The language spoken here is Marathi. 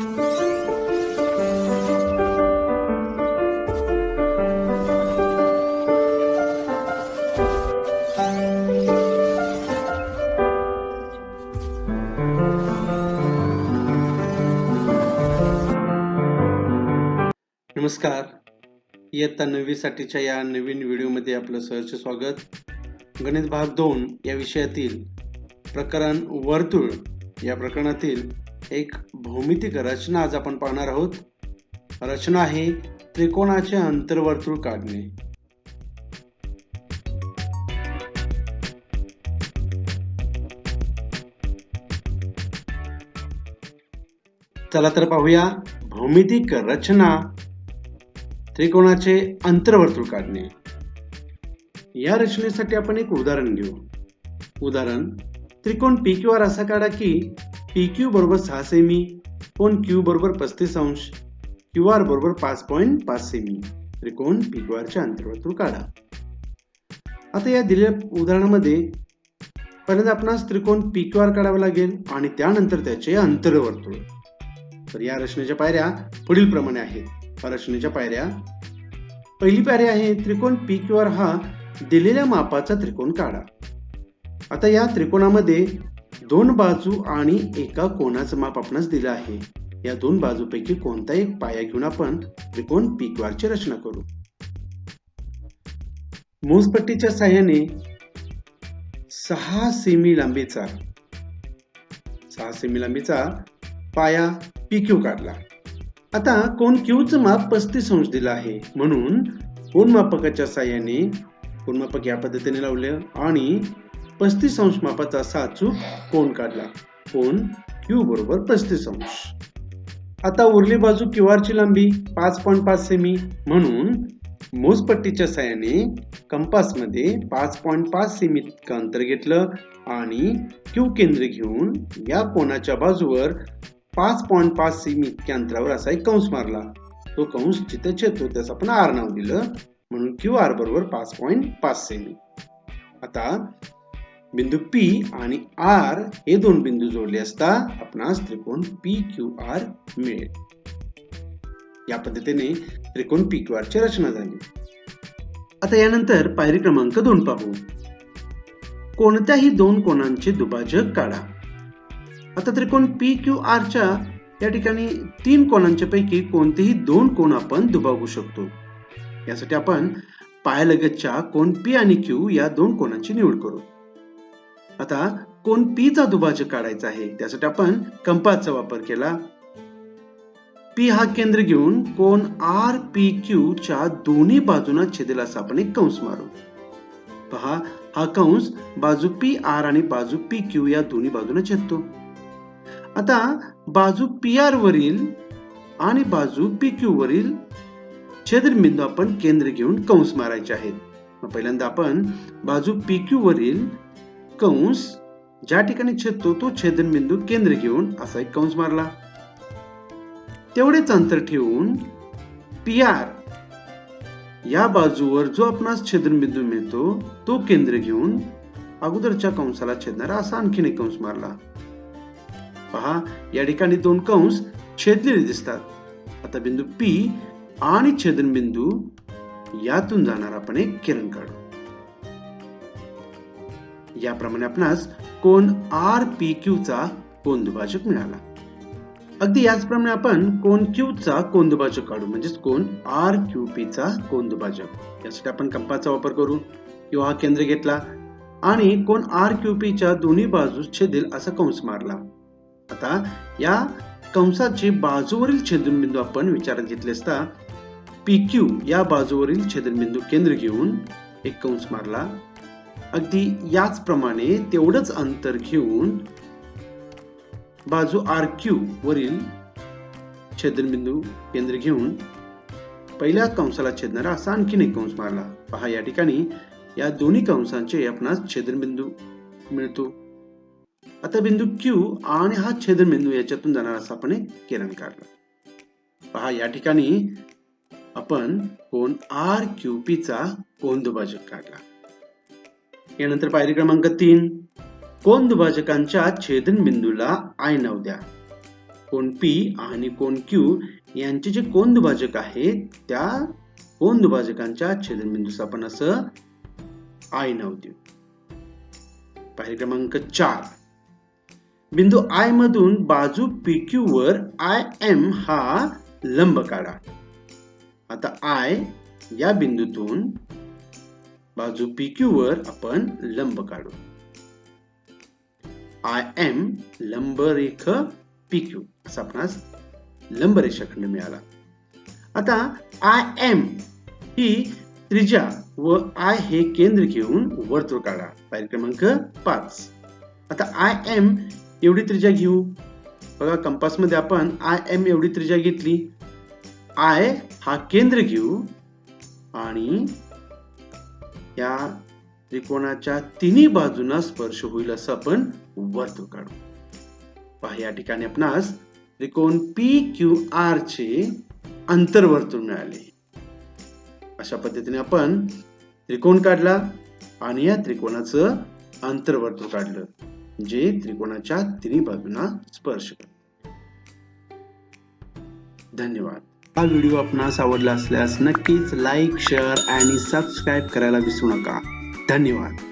नमस्कार. इयत्ता नववीसाठीच्या या नवीन व्हिडिओमध्ये आपलं सहर्ष स्वागत. गणित भाग दोन या विषयातील प्रकरण वर्तुळ या प्रकरणातील एक भौमितिक रचना आज आपण पाहणार आहोत. रचना आहे त्रिकोणाचे अंतर्वर्तुळ काढणे. चला तर पाहूया भौमितिक रचना त्रिकोणाचे अंतर्वर्तुळ काढणे. या रचनेसाठी आपण एक उदाहरण घेऊ. उदाहरण त्रिकोण पी क्यू आर असा काढा की पी क्यू बरोबर सहा सेमी कोण क्यू बरोबर पस्तीस अंश क्यू आर बरोबर पाच पॉईंट पाच सेमी. त्रिकोण पी क्यू आरच्या अंतर्वर्तुळ काढा. आता या दिलेल्या उदाहरणामध्ये पहिल्यांदा आपणास त्रिकोण पी क्यू आर काढावा लागेल आणि त्यानंतर त्याचे अंतर्वर्तुळ. तर या रचनेच्या पायऱ्या पुढील प्रमाणे आहेत रचनेच्या पायऱ्या पहिली पायरी आहे त्रिकोण पी क्यू आर हा दिलेल्या मापाचा त्रिकोण काढा. आता या त्रिकोणामध्ये दोन बाजू आणि एका कोणाचं माप आपणास दिलं आहे. या दोन बाजूपैकी कोणता एक पाया घेऊन आपण त्रिकोण पीकवारची रचना करू. मोजपट्टीच्या साह्याने सहा सेमी लांबीचा सहा सेमी लांबीचा पाया पी क्यू काढला. आता कोण क्यूचं माप पस्तीस अंश दिलं आहे. म्हणून कोण मापकाच्या साह्याने कोण मापक या पद्धतीने लावले आणि पस्तीस अंश मापाचा असा अचूक कोण काढला? कोण? क्यू बरोबर पस्तीस अंश. आता उरली बाजू क्यू आरची लांबी पाच पॉईंट पाच सेमी म्हणून मोजपट्टीच्या साह्याने कंपासमध्ये पाच पॉईंट पाच सेमी इतकं अंतर घेतलं आणि क्यू केंद्र घेऊन या कोणाच्या बाजूवर पाच पॉईंट पाच सेमी इतक्या अंतरावर असा एक कंस मारला. तो कंस जिथे छेदतो त्याचं आपण आर नाव दिलं. म्हणून क्यू आर बरोबर पाच पॉईंट पाच सेमी आता बिंदू पी आणि आर हे दोन बिंदू जोडले असता आपणास त्रिकोण पी क्यू आर मिळेल. या पद्धतीने त्रिकोण पी क्यू आर ची रचना झाली. आता यानंतर पायरी क्रमांक दोन पाहू. कोणत्याही दोन कोणांचे दुभाजक काढा. आता त्रिकोण पी क्यू आरच्या या ठिकाणी तीन कोणांच्या पैकी कोणतेही दोन कोण आपण दुभागू शकतो. यासाठी आपण पायालगतच्या कोण पी आणि क्यू या दोन कोणांची निवड करू. आता कोण पीचा दुभाजक काढायचा आहे त्यासाठी आपण कंपासचा वापर केला. पी हा केंद्र घेऊन कोण आर पी क्यू च्या दोन्ही बाजूना छेदेल आपण एक कंस मारू. पहा हा कंस बाजू पी आर आणि बाजू पी क्यू या दोन्ही बाजूने छेदतो. आता बाजू पी आर वरील आणि बाजू पी क्यू वरील छेदनबिंदू आपण केंद्र घेऊन कंस मारायचे आहेत. पहिल्यांदा आपण बाजू पी क्यू वरील कंस ज्या ठिकाणी छेदतो तो छेदनबिंदू केंद्र घेऊन असा एक कंस मारला. तेवढेच अंतर ठेवून पी आर या बाजूवर जो आपणास छेदनबिंदू मिळतो तो केंद्र घेऊन अगोदरच्या कंसाला छेदणारा असा आणखीन एक कंस मारला. पहा या ठिकाणी दोन कंस छेदलेले दिसतात. आता बिंदू पी आणि छेदनबिंदू यातून जाणार आपण एक किरण काढू. याप्रमाणे आपणास कोण आर पी क्यूचा कोण दुभाजक मिळाला. अगदी याचप्रमाणे आपण कोण क्यूचा कोण दुभाजक काढू म्हणजेच कोण आर क्यू पीचा कोण दुभाजक यासाठी आपण कंपाचा वापर करू किंवा हा केंद्र घेतला आणि कोण आर क्यू पीच्या दोन्ही बाजूस छेदेल असा कंस मारला. आता या कंसाची बाजूवरील छेदनबिंदू आपण विचारात घेतले असता पी क्यू या बाजूवरील छेदनबिंदू केंद्र घेऊन एक कंस मारला. अगदी याचप्रमाणे तेवढंच अंतर घेऊन बाजू आर क्यू वरील छेदनबिंदू केंद्र घेऊन पहिल्या कंसाला छेदणारा असा आणखीन एक कंस मारला. पहा या ठिकाणी या दोन्ही कंसांचे आपणास छेदनबिंदू मिळतो. आता बिंदू क्यू आणि हा छेदनबिंदू याच्यातून जाणार असा आपण एक किरण काढला. पहा या ठिकाणी आपण कोण आर क्यू पीचा कोण दुभाजक काढला. यानंतर पायरी क्रमांक तीन. कोण दुभाजकांच्या छेदनबिंदूला आय नाव द्या? कोण पी आणि कोण क्यू यांचे जे कोण दुभाजक आहेत त्या कोण दुभाजकांच्या छेदनबिंदूस आपण असं आय नाव देऊ. पायरी क्रमांक चार. बिंदू आय मधून बाजू PQ वर आय एम हा लंब काढा. आता आय या बिंदूतून बाजू PQ वर आपण लंब काढू. आय एम लंबरेख PQ असा आपणास लंब रेषाखंड मिळाला. आता आय एम ही त्रिज्या व आय हे केंद्र घेऊन वर्तुळ काढा. पायरी क्रमांक पाच. आता आय एम एवढी त्रिज्या घेऊ. बघा कंपासमध्ये आपण आय एम एवढी त्रिज्या घेतली. आय हा केंद्र घेऊ आणि या त्रिकोणाच्या तिन्ही बाजूंना स्पर्श होईल असं आपण वर्तुळ काढू. पहा या ठिकाणी आपणास त्रिकोण पी क्यू आर चे अंतर्वर्तुळ मिळाले. अशा पद्धतीने आपण त्रिकोण काढला आणि या त्रिकोणाचं अंतर्वर्तुळ काढलं जे त्रिकोणाच्या तिन्ही बाजूंना स्पर्श करते. धन्यवाद. हा व्हिडिओ आपणास आवडला असल्यास नक्कीच लाईक शेअर आणि सबस्क्राईब करायला विसरू नका. धन्यवाद.